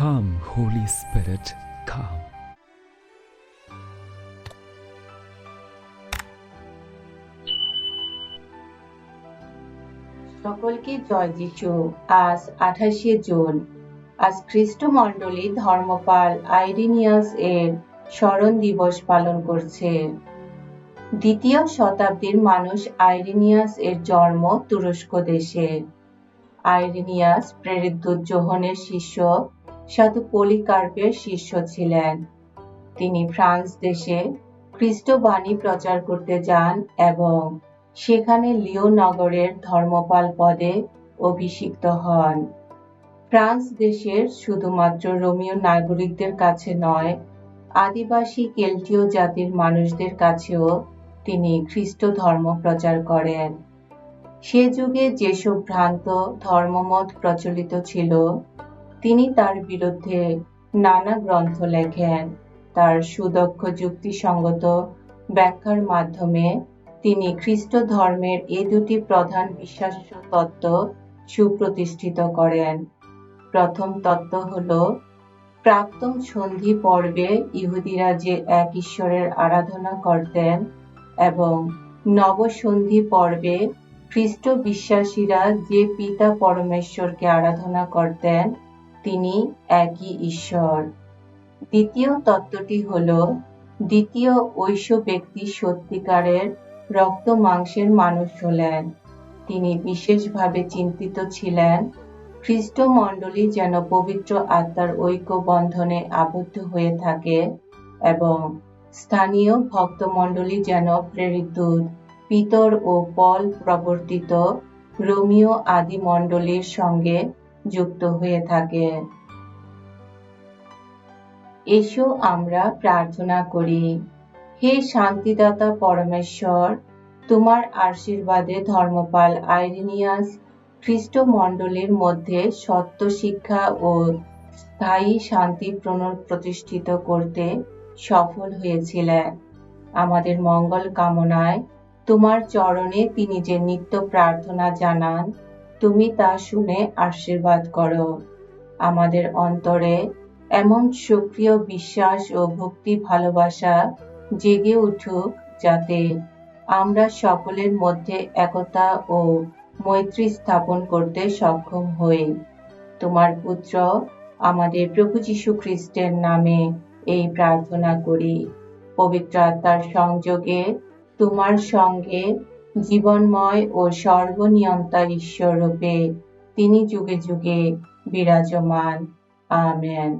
Come, Holy Spirit, come. সকলকে জয় যিশু। আজ আঠাশে জুন। আজ খ্রিস্টমণ্ডলী ধর্মপাল আইরিনিয়াস এর স্মরণ দিবস পালন করছে। দ্বিতীয় শতাব্দীর মানুষ আইরিনিয়াস এর জন্ম তুরস্ক দেশে। আইরিনিয়াস প্রেরিত যোহনের শিষ্য সাধু পলিকার্পের শিষ্য ছিলেন। তিনি ফ্রান্স দেশে খ্রিস্টবাণী প্রচার করতে যান এবং সেখানে লিও নগরের ধর্মপাল পদে অভিষিক্ত হন। ফ্রান্স দেশের শুধুমাত্র রোমীয় নাগরিকদের কাছে নয়, আদিবাসী কেল্টীয় জাতির মানুষদের কাছেও তিনি খ্রিস্ট ধর্ম প্রচার করেন। সে যুগে যেসব ভ্রান্ত ধর্মমত প্রচলিত ছিল তিনি তার বিরুদ্ধে নানা গ্রন্থ লেখেন। তার সুদক্ষ যুক্তিসঙ্গত ব্যাখ্যার মাধ্যমে তিনি খ্রিস্ট ধর্মের এ দুটি প্রধান বিশ্বাস্য তত্ত্ব সুপ্রতিষ্ঠিত করেন। প্রথম তত্ত্ব হল, প্রাক্তন সন্ধি পর্বে ইহুদিরা যে এক ঈশ্বরের আরাধনা করতেন এবং নবসন্ধি পর্বে খ্রিস্ট বিশ্বাসীরা যে পিতা পরমেশ্বরকে আরাধনা করতেন তিনি একই ঈশ্বর। দ্বিতীয় তত্ত্বটি হল, দ্বিতীয় ঐশ ব্যক্তি সত্যিকারের রক্ত মাংসের মানুষ হলেন। তিনি বিশেষভাবে চিন্তিত ছিলেন। খ্রিস্ট মণ্ডলী যেন পবিত্র আত্মার ঐক্য বন্ধনে আবদ্ধ হয়ে থাকে এবং স্থানীয় ভক্তমণ্ডলী যেন প্রেরিত, পিতর ও পল প্রবর্তিত রোমিও আদি মণ্ডলীর সঙ্গে যুক্ত হয়ে থাকে। এসো আমরা প্রার্থনা করি। হে শান্তিদাতা পরমেশ্বর, তোমার আশীর্বাদে ধর্মপাল আইরিনিয়াস খ্রিস্ট মণ্ডলীর মধ্যে সত্য শিক্ষা ও স্থায়ী শান্তি পুনঃপ্রতিষ্ঠিত করতে সফল হয়েছিলেন আমাদের মঙ্গল কামনায় তোমার চরণে তিনি যে নিত্য প্রার্থনা জানান তুমি তা শুনে আশীর্বাদ করো। আমাদের অন্তরে এমন সক্রিয় বিশ্বাস ও ভক্তি ভালোবাসা জেগে উঠুক যাতে আমরা সকলের মধ্যে একতা ও মৈত্রী স্থাপন করতে সক্ষম হই। তোমার পুত্র আমাদের প্রভু যীশু খ্রিস্টের নামে এই প্রার্থনা করি। পবিত্র আত্মার সংযোগে তোমার সঙ্গে জীবনময় ও সর্বনিয়ন্তা ঈশ্বর রূপে তিনি যুগে যুগে বিরাজমান। আমেন।